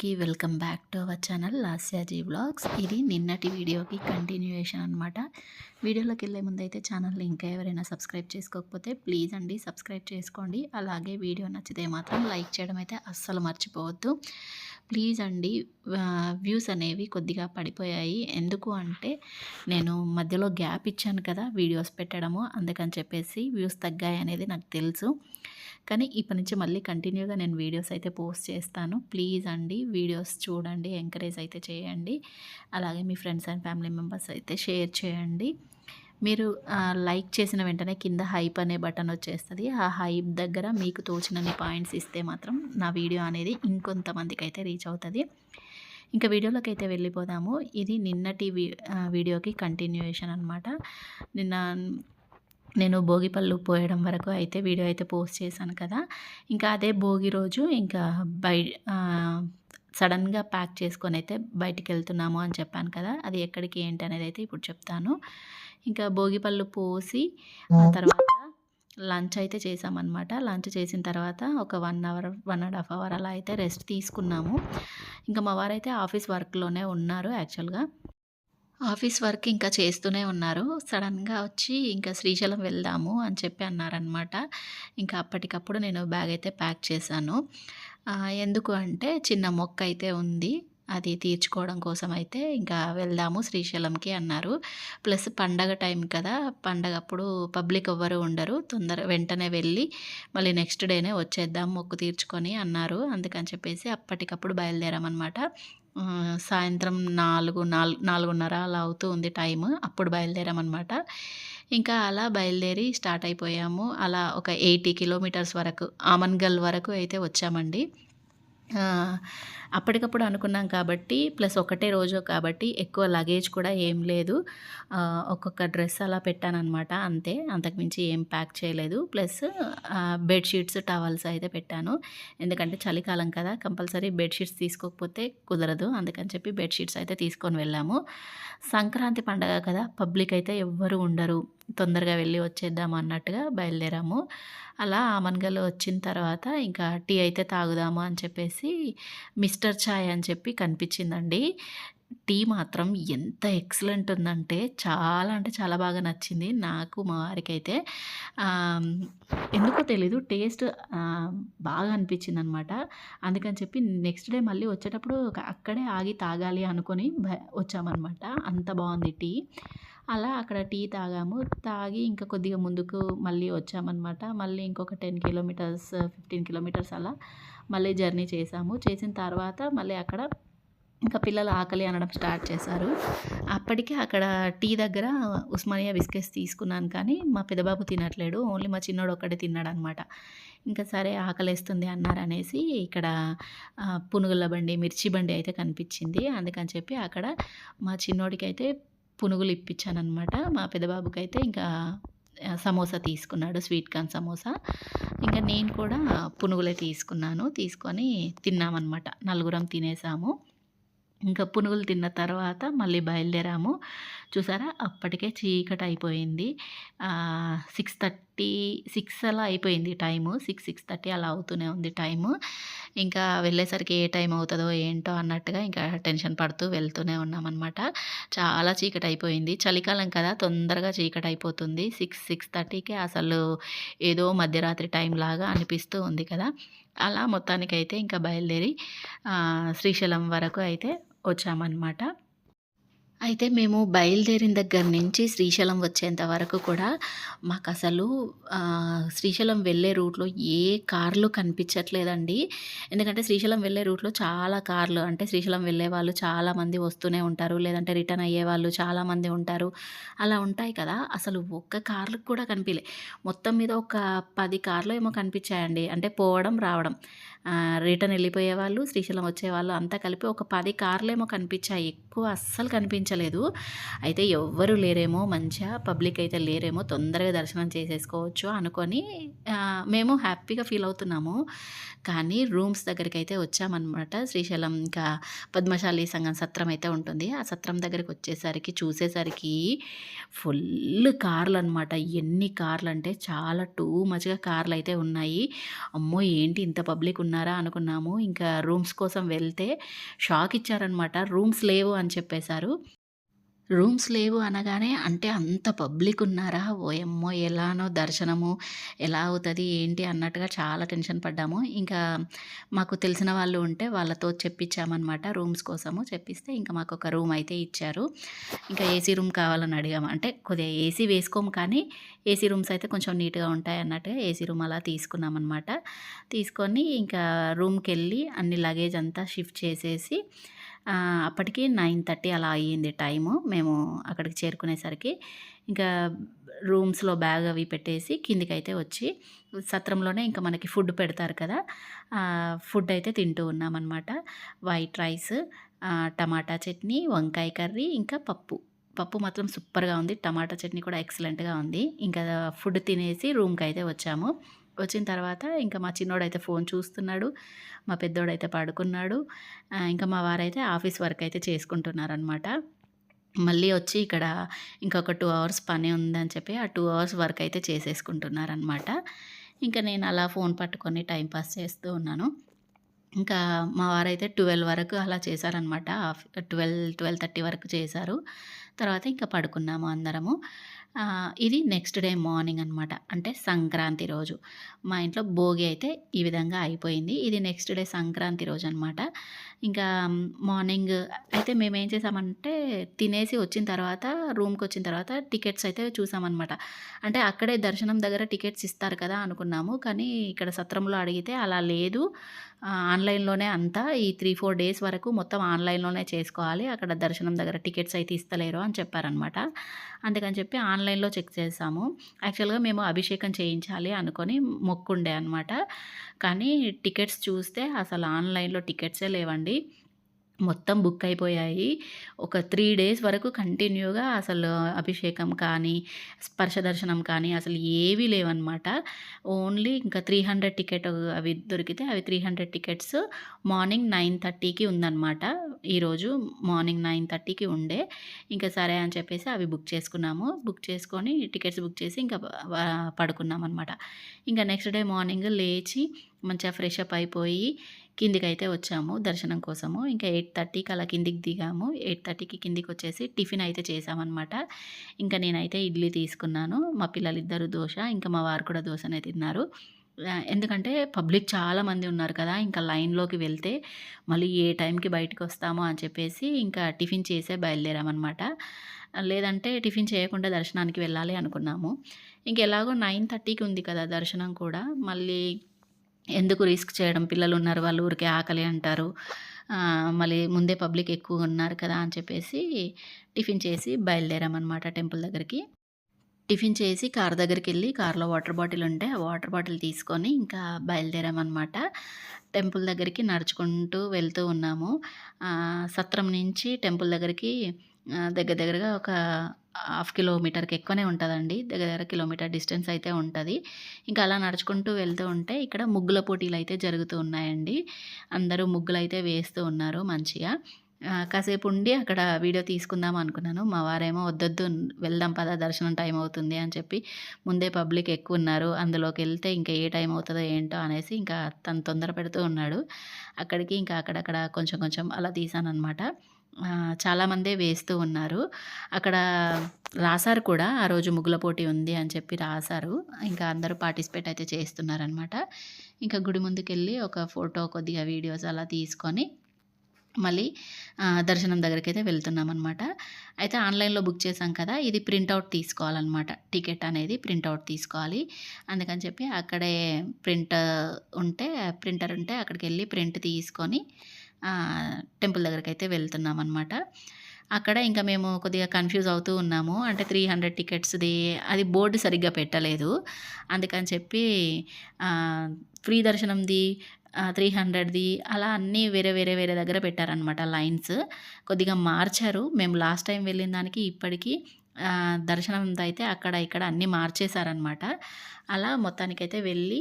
అందరికీ welcome back to our channel Lasya ji blogs. ఇది నిన్నటి వీడియోకి కంటిన్యూయేషన్ అనమాట వీడియోలోకి వెళ్ళే ముందు అయితే ఛానల్ని ఇంకా ఎవరైనా సబ్స్క్రైబ్ చేసుకోకపోతే ప్లీజ్ అండి సబ్స్క్రైబ్ చేసుకోండి. అలాగే వీడియో నచ్చితే మాత్రం లైక్ చేయడం అయితే అస్సలు మర్చిపోవద్దు. ప్లీజ్ అండి వ్యూస్ అనేవి కొద్దిగా పడిపోయాయి. ఎందుకు అంటే నేను మధ్యలో గ్యాప్ ఇచ్చాను కదా వీడియోస్ పెట్టడము. అందుకని చెప్పేసి వ్యూస్ తగ్గాయి అనేది నాకు తెలుసు. కానీ ఇప్పటి నుంచి మళ్ళీ కంటిన్యూగా నేను వీడియోస్ అయితే పోస్ట్ చేస్తాను. ప్లీజ్ అండి వీడియోస్ చూడండి ఎంకరేజ్ అయితే చేయండి. అలాగే మీ ఫ్రెండ్స్ అండ్ ఫ్యామిలీ మెంబర్స్ అయితే షేర్ చేయండి. మీరు లైక్ చేసిన వెంటనే కింద హైప్ అనే బటన్ వచ్చేస్తుంది. ఆ హైప్ దగ్గర మీకు తోచినన్ని పాయింట్స్ ఇస్తే మాత్రం నా వీడియో అనేది ఇంకొంతమందికి అయితే రీచ్ అవుతుంది. ఇంకా వీడియోలోకి అయితే వెళ్ళిపోదాము. ఇది నిన్నటి వీడియోకి కంటిన్యూయేషన్ అనమాట నిన్న నేను భోగి పళ్ళు పోయడం వరకు అయితే వీడియో అయితే పోస్ట్ చేశాను కదా. ఇంకా అదే భోగి రోజు ఇంకా బై సడన్గా ప్యాక్ చేసుకొని అయితే బయటికి వెళ్తున్నాము అని చెప్పాను కదా. అది ఎక్కడికి ఏంటి అనేది అయితే ఇప్పుడు చెప్తాను. ఇంకా భోగి పళ్ళు పోసి ఆ తర్వాత లంచ్ అయితే చేసామన్నమాట లంచ్ చేసిన తర్వాత ఒక one hour one and half hour అలా అయితే రెస్ట్ తీసుకున్నాము. ఇంకా మా వారైతే ఆఫీస్ వర్క్లోనే ఉన్నారు యాక్చువల్గా. ఆఫీస్ వర్క్ ఇంకా చేస్తూనే ఉన్నారు. సడన్గా వచ్చి ఇంకా శ్రీశైలం వెళ్దాము అని చెప్పి అన్నారనమాట ఇంకా అప్పటికప్పుడు నేను బ్యాగ్ అయితే ప్యాక్ చేశాను. ఎందుకు అంటే చిన్న మొక్క అయితే ఉంది. అది తీర్చుకోవడం కోసం అయితే ఇంకా వెళ్దాము శ్రీశైలంకి అన్నారు. ప్లస్ పండగ టైం కదా పండగ అప్పుడు పబ్లిక్ ఎవ్వరు ఉండరు. తొందర వెంటనే వెళ్ళి మళ్ళీ నెక్స్ట్ డేనే వచ్చేద్దాం మొక్కు తీర్చుకొని అన్నారు. అందుకని చెప్పేసి అప్పటికప్పుడు బయలుదేరామన్నమాట. సాయంత్రం నాలుగు నాలుగు నాలుగున్నర అలా అవుతూ ఉంది టైం అప్పుడు బయలుదేరామన్నమాట. ఇంకా అలా బయలుదేరి స్టార్ట్ అయిపోయాము. అలా ఒక ఎయిటీ కిలోమీటర్స్ వరకు ఆమన్గల్ వరకు అయితే వచ్చామండి. అప్పటికప్పుడు అనుకున్నాం కాబట్టి ప్లస్ ఒకటే రోజు కాబట్టి ఎక్కువ లగేజ్ కూడా ఏం లేదు. ఒక్కొక్క డ్రెస్ అలా పెట్టానమాట అంతే. అంతకుమించి ఏం ప్యాక్ చేయలేదు. ప్లస్ బెడ్షీట్స్ టవల్స్ అయితే పెట్టాను. ఎందుకంటే చలికాలం కదా కంపల్సరీ బెడ్షీట్స్ తీసుకోకపోతే కుదరదు. అందుకని చెప్పి బెడ్షీట్స్ అయితే తీసుకొని వెళ్ళాము. సంక్రాంతి పండగ కదా పబ్లిక్ అయితే ఎవ్వరు ఉండరు. తొందరగా వెళ్ళి వచ్చేద్దాం అన్నట్టుగా బయలుదేరాము. అలా ఆమన్గల్ వచ్చిన తర్వాత ఇంకా టీ అయితే తాగుదాము అని చెప్పేసి మిస్టర్ ఛాయ్ అని చెప్పి కనిపించిందండి. టీ మాత్రం ఎంత ఎక్సలెంట్ ఉందంటే చాలా అంటే చాలా బాగా నచ్చింది నాకు మా వారికి అయితే ఎందుకో తెలీదు టేస్ట్ బాగా అనిపించింది అనమాట అందుకని చెప్పి నెక్స్ట్ డే మళ్ళీ వచ్చేటప్పుడు అక్కడే ఆగి తాగాలి అనుకొని వచ్చామన్నమాట అంత బాగుంది టీ. అలా అక్కడ టీ తాగాము. తాగి ఇంకా కొద్దిగా ముందుకు మళ్ళీ వచ్చామన్నమాట. మళ్ళీ ఇంకొక టెన్ కిలోమీటర్స్ ఫిఫ్టీన్ కిలోమీటర్స్ అలా మళ్ళీ జర్నీ చేసాము. చేసిన తర్వాత మళ్ళీ అక్కడ ఇంకా పిల్లలు ఆకలి అనడం స్టార్ట్ చేశారు. అప్పటికే అక్కడ టీ దగ్గర ఉస్మానియా బిస్కెట్స్ తీసుకున్నాను కానీ మా పెద్దబాబు తినట్లేడు. ఓన్లీ మా చిన్నోడు ఒక్కడే తిన్నాడు అనమాట ఇంకా సరే ఆకలిస్తుంది అన్నారనేసి ఇక్కడ పునుగుల బండి మిర్చి బండి అయితే కనిపించింది. అందుకని చెప్పి అక్కడ మా చిన్నోడికి అయితే పునుగులు ఇప్పించానమాట మా పెద్దబాబుకి అయితే ఇంకా సమోసా తీసుకున్నాడు స్వీట్ కార్న్ సమోసా. ఇంకా నేను కూడా పునుగులే తీసుకున్నాను. తీసుకొని తిన్నామన్నమాట. నలుగురం తినేసాము. ఇంకా పునుగులు తిన్న తర్వాత మళ్ళీ బయలుదేరాము. చూసారా? అప్పటికే చీకటి అయిపోయింది. సిక్స్ థర్టీ సిక్స్ అలా అయిపోయింది టైము. సిక్స్ సిక్స్ థర్టీ అలా అవుతూనే ఉంది టైము. ఇంకా వెళ్ళేసరికి ఏ టైం అవుతుందో ఏంటో అన్నట్టుగా ఇంకా టెన్షన్ పడుతూ వెళ్తూనే ఉన్నామన్నమాట. చాలా చీకటి అయిపోయింది. చలికాలం కదా తొందరగా చీకటి అయిపోతుంది. సిక్స్ సిక్స్ థర్టీకే అసలు ఏదో మధ్యరాత్రి టైం లాగా అనిపిస్తూ ఉంది కదా. అలా మొత్తానికైతే ఇంకా బయలుదేరి శ్రీశైలం వరకు అయితే వచ్చామన్నమాట. అయితే మేము బయలుదేరిన దగ్గర నుంచి శ్రీశైలం వచ్చేంత వరకు కూడా మాకు అసలు శ్రీశైలం వెళ్ళే రూట్లో ఏ కార్లు కనిపించట్లేదండి. ఎందుకంటే శ్రీశైలం వెళ్ళే రూట్లో చాలా కార్లు అంటే శ్రీశైలం వెళ్ళే వాళ్ళు చాలామంది వస్తూనే ఉంటారు లేదంటే రిటర్న్ అయ్యే వాళ్ళు చాలామంది ఉంటారు. అలా ఉంటాయి కదా అసలు ఒక్క కార్లకు కూడా కనిపించలే మొత్తం మీద ఒక పది కార్లు ఏమో కనిపించాయండి. అంటే పోవడం రావడం. రిటర్న్ వెళ్ళిపోయే వాళ్ళు శ్రీశైలం వచ్చేవాళ్ళు అంతా కలిపి ఒక పది కార్లేమో కనిపించాయి. ఎక్కువ అస్సలు కనిపించలేదు. అయితే ఎవ్వరు లేరేమో మంచిగా పబ్లిక్ అయితే లేరేమో తొందరగా దర్శనం చేసేసుకోవచ్చు అనుకొని మేము హ్యాపీగా ఫీల్ అవుతున్నాము. కానీ రూమ్స్ దగ్గరికి అయితే వచ్చామన్నమాట శ్రీశైలం ఇంకా పద్మశాలి సంఘం సత్రం అయితే ఉంటుంది ఆ సత్రం దగ్గరికి వచ్చేసరికి చూసేసరికి ఫుల్ కార్లు అనమాట ఎన్ని కార్లు అంటే చాలా టూ మచ్గా కార్లు అయితే ఉన్నాయి అమ్మో ఏంటి ఇంత పబ్లిక్ ఉన్నారా అనుకున్నాము. ఇంకా రూమ్స్ కోసం వెళ్తే షాక్ ఇచ్చారనమాట. రూమ్స్ లేవు అని చెప్పేశారు. రూమ్స్ లేవు అనగానే అంటే అంత పబ్లిక్ ఉన్నారా? ఓయమ్మో! ఎలానో దర్శనము ఎలా అవుతుంది ఏంటి? అన్నట్టుగా చాలా టెన్షన్ పడ్డాము. ఇంకా మాకు తెలిసిన వాళ్ళు ఉంటే వాళ్ళతో చెప్పించామనమాట రూమ్స్ కోసము. చెప్పిస్తే ఇంకా మాకొక రూమ్ అయితే ఇచ్చారు. ఇంకా ఏసీ రూమ్ కావాలని అడిగాము. అంటే కొద్దిగా ఏసీ వేసుకోము కానీ ఏసీ రూమ్స్ అయితే కొంచెం నీట్‌గా ఉంటాయి అన్నట్టుగా ఏసీ రూమ్ అలా తీసుకున్నామనమాట. తీసుకొని ఇంకా రూమ్కి వెళ్ళి అన్ని లగేజ్ అంతా షిఫ్ట్ చేసేసి అప్పటికి నైన్ థర్టీ అలా అయ్యింది టైము. మేము అక్కడికి చేరుకునేసరికి. ఇంకా రూమ్స్‌లో బ్యాగ్ అవి పెట్టేసి కిందికైతే వచ్చి సత్రంలోనే ఇంకా మనకి ఫుడ్ పెడతారు కదా! ఫుడ్ అయితే తింటూ ఉన్నామనమాట. వైట్ రైస్, టమాటా చట్నీ, వంకాయ కర్రీ, ఇంకా పప్పు. పప్పు మాత్రం సూపర్‌గా ఉంది. టమాటా చట్నీ కూడా ఎక్సలెంట్‌గా ఉంది. ఇంకా ఫుడ్ తినేసి రూమ్కి అయితే వచ్చాము. వచ్చిన తర్వాత ఇంకా మా చిన్నోడైతే ఫోన్ చూస్తున్నాడు. మా పెద్దోడైతే పడుకున్నాడు. ఇంకా మా వారైతే ఆఫీస్ వర్క్ అయితే చేసుకుంటున్నారనమాట. మళ్ళీ వచ్చి ఇక్కడ ఇంకొక టూ అవర్స్ పని ఉందని చెప్పి ఆ టూ అవర్స్ వర్క్ అయితే చేసేసుకుంటున్నారనమాట. ఇంకా నేను అలా ఫోన్ పట్టుకొని టైంపాస్ చేస్తూ ఉన్నాను. ఇంకా మా వారైతే 12 వరకు అలా చేశారనమాట. ట్వెల్వ్ ట్వెల్వ్ థర్టీ వరకు చేశారు. తర్వాత ఇంకా పడుకున్నాము అందరము. ఇది నెక్స్ట్ డే మార్నింగ్ అనమాట. అంటే సంక్రాంతి రోజు. మా ఇంట్లో భోగి అయితే ఈ విధంగా అయిపోయింది. ఇది నెక్స్ట్ డే సంక్రాంతి రోజు అనమాట ఇంకా మార్నింగ్ అయితే మేము ఏం చేసామంటే తినేసి వచ్చిన తర్వాత రూమ్కి వచ్చిన తర్వాత టికెట్స్ అయితే చూసామనమాట. అంటే అక్కడే దర్శనం దగ్గర టికెట్స్ ఇస్తారు కదా! అనుకున్నాము. కానీ ఇక్కడ సత్రంలో అడిగితే అలా లేదు. ఆన్‌లైన్‌లోనే అంతా ఈ 3, 4 డేస్ వరకు మొత్తం ఆన్‌లైన్‌లోనే చేసుకోవాలి. అక్కడ దర్శనం దగ్గర టికెట్స్ అయితే ఇస్తలేరు అని చెప్పారనమాట. అందుకని చెప్పి ఆన్‌లైన్‌లో చెక్ చేసాము. యాక్చువల్‌గా మేము అభిషేకం చేయించాలి అనుకొని మొక్కుండే అనమాట. కానీ టికెట్స్ చూస్తే అసలు ఆన్‌లైన్‌లో టికెట్సే లేవండి. మొత్తం బుక్ అయిపోయాయి. ఒక త్రీ డేస్ వరకు కంటిన్యూగా అసలు అభిషేకం కానీ, స్పర్శ దర్శనం కానీ అసలు ఏవి లేవన్నమాట ఓన్లీ ఇంకా 300 టికెట్ అవి దొరికితే అవి 300 టికెట్స్ మార్నింగ్ 9:30కి ఉందనమాట. ఈరోజు మార్నింగ్ 9:30కి ఉండే. ఇంకా సరే అని చెప్పేసి అవి బుక్ చేసుకున్నాము. బుక్ చేసుకొని టికెట్స్ బుక్ చేసి ఇంకా పడుకున్నాం అనమాట ఇంకా నెక్స్ట్ డే మార్నింగ్ లేచి మంచిగా ఫ్రెష్ అప్ అయిపోయి కిందికైతే వచ్చాము దర్శనం కోసము. ఇంకా 8:30కి అలా కిందికి దిగాము. ఎయిట్ థర్టీకి కిందికి వచ్చేసి టిఫిన్ అయితే చేసామన్నమాట ఇంకా నేనైతే ఇడ్లీ తీసుకున్నాను. మా పిల్లలు ఇద్దరు దోశ ఇంకా మా వారు కూడా దోశనే తిన్నారు. ఎందుకంటే పబ్లిక్ చాలామంది ఉన్నారు కదా! ఇంకా లైన్‌లోకి వెళ్తే మళ్ళీ ఏ టైంకి బయటకు వస్తామో అని చెప్పేసి ఇంకా టిఫిన్ చేసే బయలుదేరామనమాట. లేదంటే టిఫిన్ చేయకుండా దర్శనానికి వెళ్ళాలి అనుకున్నాము. ఇంకెలాగో 9:30కి ఉంది కదా! దర్శనం కూడా మళ్ళీ ఎందుకు రిస్క్ చేయడం పిల్లలు ఉన్నారు వాళ్ళు ఊరికే ఆకలి అంటారు. మళ్ళీ ముందే పబ్లిక్ ఎక్కువున్నారు కదా! అని చెప్పేసి టిఫిన్ చేసి బయలుదేరామనమాట టెంపుల్ దగ్గరికి. టిఫిన్ చేసి కార్ దగ్గరికి వెళ్ళి కార్‌లో వాటర్ బాటిల్ ఉంటే ఆ వాటర్ బాటిల్ తీసుకొని ఇంకా బయలుదేరామనమాట. టెంపుల్ దగ్గరికి నడుచుకుంటూ వెళ్తూ ఉన్నాము. సత్రం నుంచి టెంపుల్ దగ్గరికి దగ్గర దగ్గరగా ఒక హాఫ్ కిలోమీటర్‌కి ఎక్కువనే ఉంటుందండి దగ్గర దగ్గర కిలోమీటర్ డిస్టెన్స్ అయితే ఉంటుంది ఇంకా అలా నడుచుకుంటూ వెళ్తూ ఉంటే ఇక్కడ ముగ్గుల పోటీలు అయితే జరుగుతూ ఉన్నాయండి. అందరూ ముగ్గులైతే వేస్తూ ఉన్నారు మంచిగా. కాసేపు ఉండి అక్కడ వీడియో తీసుకుందాం అనుకున్నాను. మా వారేమో వద్దొద్దు వెళ్దాం పద దర్శనం టైం అవుతుంది అని చెప్పి ముందే పబ్లిక్ ఎక్కువ ఉన్నారు అందులోకి వెళ్తే ఇంకా ఏ టైం అవుతుందో ఏంటో అనేసి ఇంకా తను తొందర పెడుతూ ఉన్నాడు. అక్కడికి ఇంకా అక్కడక్కడ కొంచెం కొంచెం అలా తీశాననమాట. చాలామందే వేస్తూ ఉన్నారు. అక్కడ రాసారు కూడా ఆ రోజు ముగ్గుల పోటీ ఉంది అని చెప్పి రాసారు. ఇంకా అందరూ పార్టిసిపేట్ అయితే చేస్తున్నారనమాట. ఇంకా గుడి ముందుకెళ్ళి ఒక ఫోటో కొద్దిగా వీడియోస్ అలా తీసుకొని మళ్ళీ దర్శనం దగ్గరికి అయితే వెళ్తున్నాం అనమాట అయితే ఆన్‌లైన్‌లో బుక్ చేసాం కదా! ఇది ప్రింటౌట్ తీసుకోవాలన్నమాట టికెట్ అనేది ప్రింటౌట్ తీసుకోవాలి. అందుకని చెప్పి అక్కడే ప్రింట్ ఉంటే ప్రింటర్ ఉంటే అక్కడికెళ్ళి ప్రింట్ తీసుకొని ఆహ్, టెంపుల్ దగ్గరికైతే వెళ్తున్నామనమాట. అక్కడ ఇంకా మేము కొద్దిగా కన్‌ఫ్యూజ్ అవుతూ ఉన్నాము. అంటే 300 టికెట్స్‌ది అది బోర్డు సరిగ్గా పెట్టలేదు. అందుకని చెప్పి ఫ్రీ దర్శనంది త్రీ హండ్రెడ్ది అలా అన్నీ వేరే వేరే వేరే దగ్గర పెట్టారనమాట లైన్స్. కొద్దిగా మార్చారు. మేము లాస్ట్ టైం వెళ్ళిన దానికి ఇప్పటికీ దర్శనం అయితే అక్కడ ఇక్కడ అన్నీ మార్చేశారనమాట. అలా మొత్తానికైతే వెళ్ళి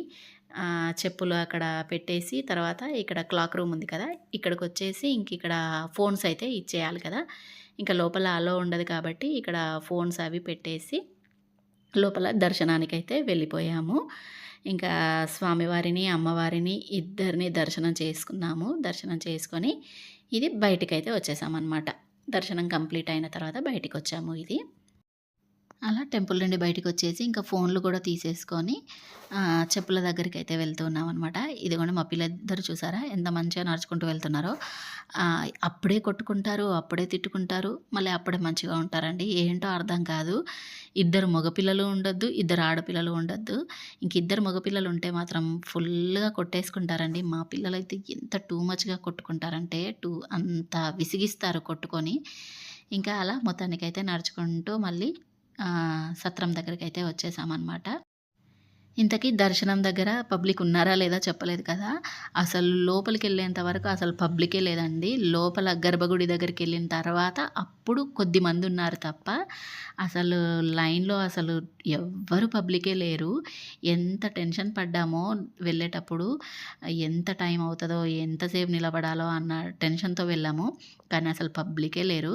చెప్పులు అక్కడ పెట్టేసి తర్వాత ఇక్కడ క్లాక్ రూమ్ ఉంది కదా! ఇక్కడికొచ్చేసి ఇంకిక్కడ ఫోన్స్ అయితే ఇచ్చేయాలి కదా! ఇంకా లోపల అలో ఉండదు కాబట్టి ఇక్కడ ఫోన్స్ అవి పెట్టేసి లోపల దర్శనానికైతే వెళ్ళిపోయాము. ఇంకా స్వామివారిని అమ్మవారిని ఇద్దరిని దర్శనం చేసుకున్నాము దర్శనం చేసుకొని ఇది బయటికైతే వచ్చేసామన్నమాట దర్శనం కంప్లీట్ అయిన తర్వాత బయటికి వచ్చాము ఇది అలా టెంపుల్ నుండి బయటికి వచ్చేసి ఇంకా ఫోన్లు కూడా తీసేసుకొని చెప్పుల దగ్గరికి అయితే వెళ్తున్నాం అనమాట ఇదిగోండి మా పిల్లలిద్దరు చూసారా? ఎంత మంచిగా నడుచుకుంటూ వెళ్తున్నారో. అప్పుడే కొట్టుకుంటారు అప్పుడే తిట్టుకుంటారు మళ్ళీ అప్పుడే మంచిగా ఉంటారండి. ఏంటో అర్థం కాదు. ఇద్దరు మగపిల్లలు ఉండొద్దు ఇద్దరు ఆడపిల్లలు ఉండొద్దు. ఇంక ఇద్దరు మగపిల్లలు ఉంటే మాత్రం ఫుల్గా కొట్టేసుకుంటారండి. మా పిల్లలు అయితే ఎంత టూ మచ్గా కొట్టుకుంటారంటే టూ అంత విసిగిస్తారు కొట్టుకొని. ఇంకా అలా మొత్తానికైతే నడుచుకుంటూ మళ్ళీ సత్రం దగ్గరికి అయితే వచ్చేసామన్నమాట. ఇంతకీ దర్శనం దగ్గర పబ్లిక్ ఉన్నారా లేదా చెప్పలేదు కదా? అసలు లోపలికి వెళ్ళేంత వరకు అసలు పబ్లికే లేదండి. లోపల గర్భగుడి దగ్గరికి వెళ్ళిన తర్వాత అప్పుడు కొద్ది మంది ఉన్నారు తప్ప అసలు లైన్లో అసలు ఎవ్వరు పబ్లికే లేరు. ఎంత టెన్షన్ పడ్డామో వెళ్ళేటప్పుడు ఎంత టైం అవుతుందో ఎంతసేపు నిలబడాలో అన్న టెన్షన్తో వెళ్ళాము. కానీ అసలు పబ్లికే లేరు.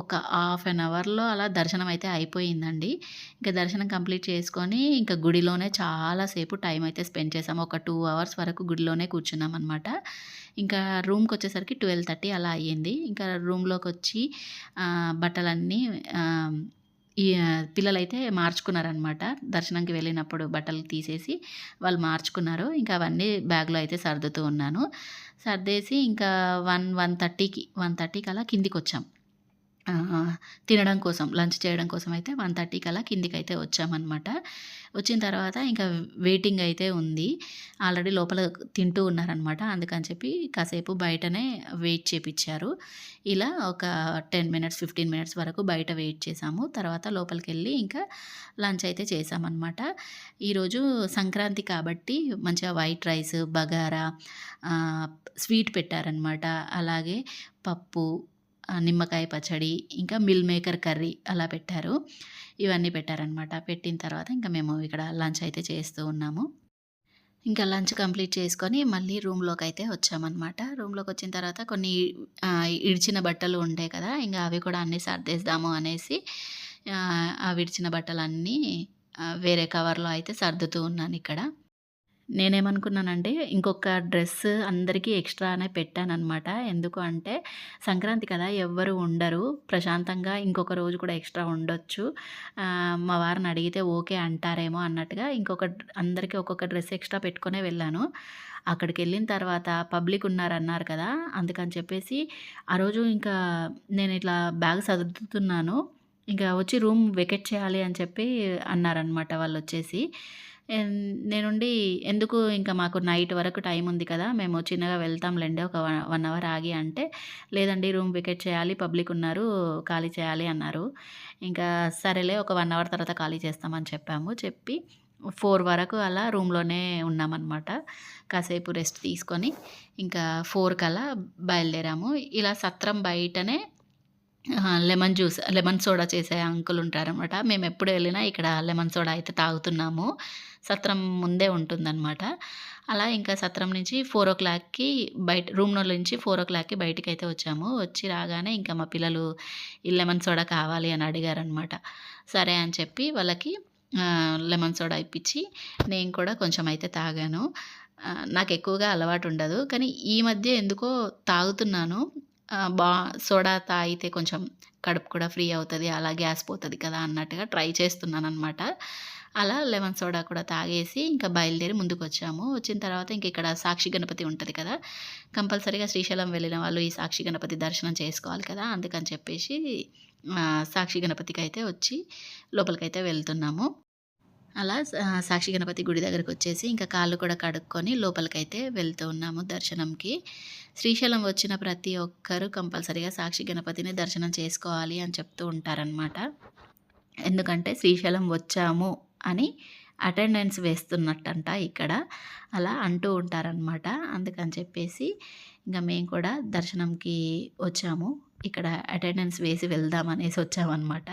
ఒక హాఫ్ అన్ అవర్లో అలా దర్శనం అయితే అయిపోయిందండి. ఇంకా దర్శనం కంప్లీట్ చేసుకొని ఇంకా గుడిలోనే చాలాసేపు టైం అయితే స్పెండ్ చేసాము. ఒక టూ అవర్స్ వరకు గుడిలోనే కూర్చున్నాం అనమాట ఇంకా రూమ్కి వచ్చేసరికి ట్వెల్వ్ థర్టీ అలా అయ్యింది. ఇంకా రూమ్లోకి వచ్చి బట్టలన్నీ ఆ, ఈ పిల్లలైతే మార్చుకున్నారనమాట దర్శనంకి వెళ్ళినప్పుడు బట్టలు తీసేసి వాళ్ళు మార్చుకున్నారు. ఇంకా అవన్నీ బ్యాగ్లో అయితే సర్దుతూ ఉన్నాను. సర్దేసి ఇంకా వన్ వన్ థర్టీకి వన్ థర్టీకి అలా కిందికి వచ్చాం. తినడం కోసం లంచ్ చేయడం కోసం అయితే వన్ థర్టీకి అలా కిందికి అయితే వచ్చామన్నమాట. వచ్చిన తర్వాత ఇంకా వెయిటింగ్ అయితే ఉంది. ఆల్రెడీ లోపల తింటూ ఉన్నారనమాట అందుకని చెప్పి కాసేపు బయటనే వెయిట్ చేపించారు. ఇలా ఒక టెన్ మినిట్స్ ఫిఫ్టీన్ మినిట్స్ వరకు బయట వెయిట్ చేసాము. తర్వాత లోపలికి వెళ్ళి ఇంకా లంచ్ అయితే చేసామన్నమాట. ఈరోజు సంక్రాంతి కాబట్టి మంచిగా వైట్ రైస్ బగారా స్వీట్ పెట్టారనమాట అలాగే పప్పు నిమ్మకాయ పచ్చడి ఇంకా మిల్ మేకర్ కర్రీ అలా పెట్టారు. ఇవన్నీ పెట్టారనమాట పెట్టిన తర్వాత ఇంకా మేము ఇక్కడ లంచ్ అయితే చేస్తూ ఉన్నాము. ఇంకా లంచ్ కంప్లీట్ చేసుకొని మళ్ళీ రూమ్లోకి అయితే వచ్చామన్నమాట. రూమ్లోకి వచ్చిన తర్వాత కొన్ని ఇడిచిన బట్టలు ఉంటాయి కదా ఇంకా అవి కూడా అన్నీ సర్దేద్దాము అనేసి ఆ, విడిచిన బట్టలన్నీ వేరే కవర్లో అయితే సర్దుతూ ఉన్నాను ఇక్కడ. నేనేమనుకున్నానంటే ఇంకొక డ్రెస్ అందరికీ ఎక్స్ట్రానే పెట్టానమాట ఎందుకు అంటే సంక్రాంతి కదా ఎవ్వరు ఉండరు. ప్రశాంతంగా ఇంకొక రోజు కూడా ఎక్స్ట్రా ఉండొచ్చు. మా వారిని అడిగితే ఓకే అంటారేమో అన్నట్టుగా ఇంకొక అందరికీ ఒక్కొక్క డ్రెస్ ఎక్స్ట్రా పెట్టుకునే వెళ్ళాను. అక్కడికి వెళ్ళిన తర్వాత పబ్లిక్ ఉన్నారన్నారు కదా అందుకని చెప్పేసి ఆ రోజు ఇంకా నేను ఇట్లా బ్యాగ్ సర్దుతున్నాను. ఇంకా వచ్చి రూమ్ వెకెట్ చేయాలి అని చెప్పి అన్నారనమాట వాళ్ళు వచ్చేసి నేనుండి ఎందుకు ఇంకా మాకు నైట్ వరకు టైం ఉంది కదా మేము చిన్నగా వెళ్తాంలేండి ఒక వన్ అవర్ ఆగి అంటే లేదండి రూమ్ వికెట్ చేయాలి పబ్లిక్ ఉన్నారు ఖాళీ చేయాలి అన్నారు. ఇంకా సరేలే ఒక వన్ అవర్ తర్వాత ఖాళీ చేస్తామని చెప్పాము. చెప్పి ఫోర్ వరకు అలా రూమ్లోనే ఉన్నామన్నమాట. కాసేపు రెస్ట్ తీసుకొని ఇంకా ఫోర్ కల్లా బయలుదేరాము. ఇలా సత్రం బయటనే లెమన్ జ్యూస్ లెమన్ సోడా చేసే అంకుల్ ఉంటారనమాట మేము ఎప్పుడు వెళ్ళినా ఇక్కడ లెమన్ సోడా అయితే తాగుతున్నాము. సత్రం ముందే ఉంటుందన్నమాట. అలా ఇంకా సత్రం నుంచి ఫోర్ ఓ క్లాక్కి బయట రూమ్లో నుంచి ఫోర్ ఓ క్లాక్కి బయటికి అయితే వచ్చాము. వచ్చి రాగానే ఇంకా మా పిల్లలు ఈ లెమన్ సోడా కావాలి అని అడిగారనమాట సరే అని చెప్పి వాళ్ళకి లెమన్ సోడా ఇప్పించి నేను కూడా కొంచెం అయితే తాగాను. నాకు ఎక్కువగా అలవాటు ఉండదు. కానీ ఈ మధ్య ఎందుకో తాగుతున్నాను. బా సోడా తాగితే కొంచెం కడుపు కూడా ఫ్రీ అవుతుంది అలా గ్యాస్ పోతుంది కదా అన్నట్టుగా ట్రై చేస్తున్నాను అనమాట అలా లెమన్ సోడా కూడా తాగేసి ఇంకా బయలుదేరి ముందుకు వచ్చాము వచ్చిన తర్వాత ఇంక ఇక్కడ సాక్షి గణపతి ఉంటుంది కదా కంపల్సరీగా శ్రీశైలం వెళ్ళిన వాళ్ళు ఈ సాక్షి గణపతి దర్శనం చేసుకోవాలి కదా అందుకని చెప్పేసి సాక్షి గణపతికి అయితే వచ్చి లోపలికైతే వెళ్తున్నాము. అలా సాక్షి గణపతి గుడి దగ్గరకు వచ్చేసి ఇంకా కాళ్ళు కూడా కడుక్కొని లోపలికైతే వెళ్తూ ఉన్నాము దర్శనంకి. శ్రీశైలం వచ్చిన ప్రతి ఒక్కరూ కంపల్సరీగా సాక్షి గణపతిని దర్శనం చేసుకోవాలి అని చెప్తూ ఉంటారనమాట ఎందుకంటే శ్రీశైలం వచ్చాము అని అటెండెన్స్ వేస్తున్నట్టంట ఇక్కడ. అలా అంటూ ఉంటారనమాట అందుకని చెప్పేసి ఇంకా మేము కూడా దర్శనంకి వచ్చాము. ఇక్కడ అటెండెన్స్ వేసి వెళ్దాం అనేసి వచ్చామన్నమాట.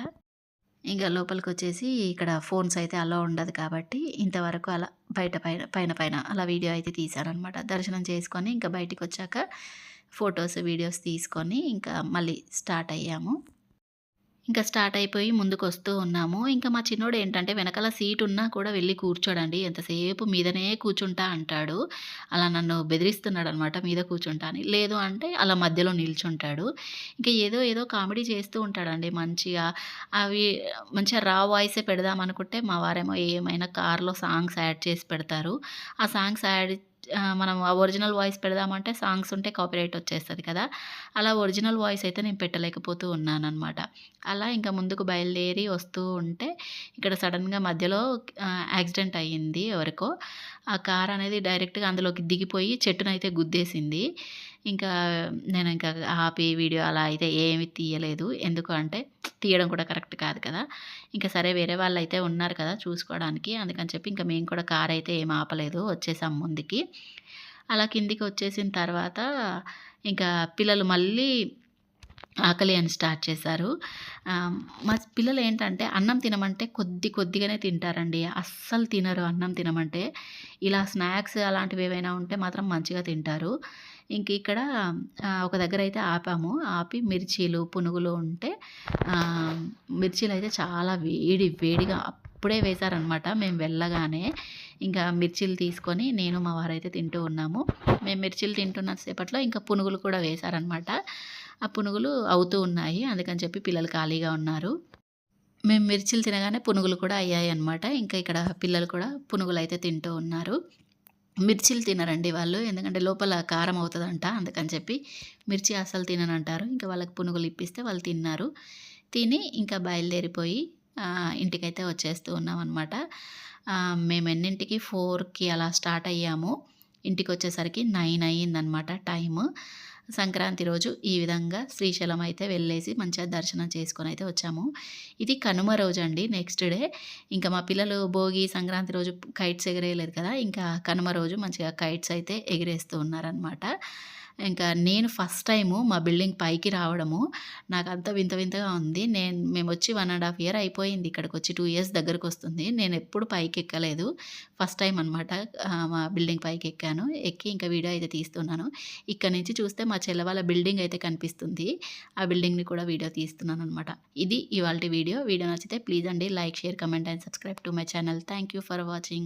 ఇంకా లోపలికి వచ్చేసి ఇక్కడ ఫోన్స్ అయితే అలా ఉండదు కాబట్టి ఇంతవరకు అలా బయట పైన పైన పైన అలా వీడియో అయితే తీశారనమాట దర్శనం చేసుకొని ఇంకా బయటికి వచ్చాక ఫొటోస్ వీడియోస్ తీసుకొని ఇంకా మళ్ళీ స్టార్ట్ అయ్యాము. ఇంకా స్టార్ట్ అయిపోయి ముందుకు వస్తూ ఉన్నాము. ఇంకా మా చిన్నోడు ఏంటంటే వెనకాల సీట్ ఉన్నా కూడా వెళ్ళి కూర్చోడండి. ఎంతసేపు మీదనే కూర్చుంటా అంటాడు. అలా నన్ను బెదిరిస్తున్నాడనమాట మీద కూర్చుంటా అని. లేదు అంటే అలా మధ్యలో నిల్చుంటాడు. ఇంకా ఏదో ఏదో కామెడీ చేస్తూ ఉంటాడండి మంచిగా. అవి మంచిగా రా వాయిసే పెడదాం అనుకుంటే మా వారేమో ఏమైనా కార్‌లో సాంగ్స్ యాడ్ చేసి పెడతారు. ఆ సాంగ్స్ యాడ్ మనం ఒరిజినల్ వాయిస్ పెడదామంటే సాంగ్స్ ఉంటే కాపీరైట్ వచ్చేస్తుంది కదా! అలా ఒరిజినల్ వాయిస్ అయితే నేను పెట్టలేకపోతూ ఉన్నాననమాట. అలా ఇంకా ముందుకు బయలుదేరి వస్తూ ఉంటే ఇక్కడ సడన్గా మధ్యలో యాక్సిడెంట్ అయ్యింది ఎవరికో. ఆ కార్ అనేది డైరెక్ట్‌గా అందులోకి దిగిపోయి చెట్టునైతే గుద్దేసింది. ఇంకా నేను ఇంకా ఆపి వీడియో అలా అయితే ఏమి తీయలేదు. ఎందుకు అంటే తీయడం కూడా కరెక్ట్ కాదు కదా! ఇంకా సరే వేరే వాళ్ళు అయితే ఉన్నారు కదా చూసుకోవడానికి. అందుకని చెప్పి ఇంకా మేము కూడా కార్ అయితే ఏం ఆపలేదు. వచ్చేసాం ముందుకి. అలా కిందికి వచ్చేసిన తర్వాత ఇంకా పిల్లలు మళ్ళీ ఆకలి అని స్టార్ట్ చేశారు. మా పిల్లలు ఏంటంటే అన్నం తినమంటే కొద్ది కొద్దిగానే తింటారండి. అస్సలు తినరు అన్నం తినమంటే. ఇలా స్నాక్స్ అలాంటివి ఏవైనా ఉంటే మాత్రం మంచిగా తింటారు. ఇంక ఇక్కడ ఒక దగ్గర అయితే ఆపాము. ఆపి మిర్చీలు, పునుగులు ఉంటే మిర్చీలు అయితే చాలా వేడి వేడిగా అప్పుడే వేశారనమాట మేము వెళ్ళగానే. ఇంకా మిర్చీలు తీసుకొని నేను మా వారైతే తింటూ ఉన్నాము. మేము మిర్చీలు తింటున్న సేపట్లో ఇంకా పునుగులు కూడా వేశారనమాట. ఆ పునుగులు అవుతూ ఉన్నాయి. అందుకని చెప్పి పిల్లలు ఖాళీగా ఉన్నారు. మేము మిర్చీలు తినగానే పునుగులు కూడా అయ్యాయి అనమాట ఇంకా ఇక్కడ పిల్లలు కూడా పునుగులు అయితే తింటూ ఉన్నారు. మిర్చిలు తినరండి వాళ్ళు. ఎందుకంటే లోపల కారం అవుతుందంట అందుకని చెప్పి మిర్చి అసలు తిననంటారు. ఇంకా వాళ్ళకి పునుగులు ఇప్పిస్తే వాళ్ళు తిన్నారు. తిని ఇంకా బయలుదేరిపోయి ఇంటికైతే వచ్చేస్తూ ఉన్నాం అనమాట మేము ఎన్నింటికి ఫోర్కి అలా స్టార్ట్ అయ్యాము. ఇంటికి వచ్చేసరికి నైన్ అయ్యిందనమాట టైము. సంక్రాంతి రోజు ఈ విధంగా శ్రీశైలం అయితే వెళ్ళేసి మంచిగా దర్శనం చేసుకొని అయితే వచ్చాము. ఇది కనుమ రోజు అండి నెక్స్ట్ డే. ఇంకా మా పిల్లలు భోగి, సంక్రాంతి రోజు కైట్స్ ఎగరేయలేదు కదా! ఇంకా కనుమ రోజు మంచిగా కైట్స్ అయితే ఎగిరేస్తూ ఉన్నారనమాట. ఇంకా నేను ఫస్ట్ టైము మా బిల్డింగ్ పైకి రావడము. నాకు అంత వింత వింతగా ఉంది. నేను మేము వచ్చి వన్ అండ్ హాఫ్ ఇయర్ అయిపోయింది ఇక్కడికి వచ్చి టూ ఇయర్స్ దగ్గరకొస్తుంది. పైకి ఎక్కలేదు ఫస్ట్ టైం అనమాట. మా బిల్డింగ్ పైకి ఎక్కాను ఎక్కి ఇంకా వీడియో అయితే తీస్తున్నాను. ఇక్కడి నుంచి చూస్తే మా చెల్లవాళ్ళ బిల్డింగ్ అయితే కనిపిస్తుంది. ఆ బిల్డింగ్‌ని కూడా వీడియో తీస్తున్నాను అనమాట ఇది ఇవాళ వీడియో. వీడియో నచ్చితే ప్లీజ్ అండి like, share, comment and subscribe to my channel. Thank you for watching.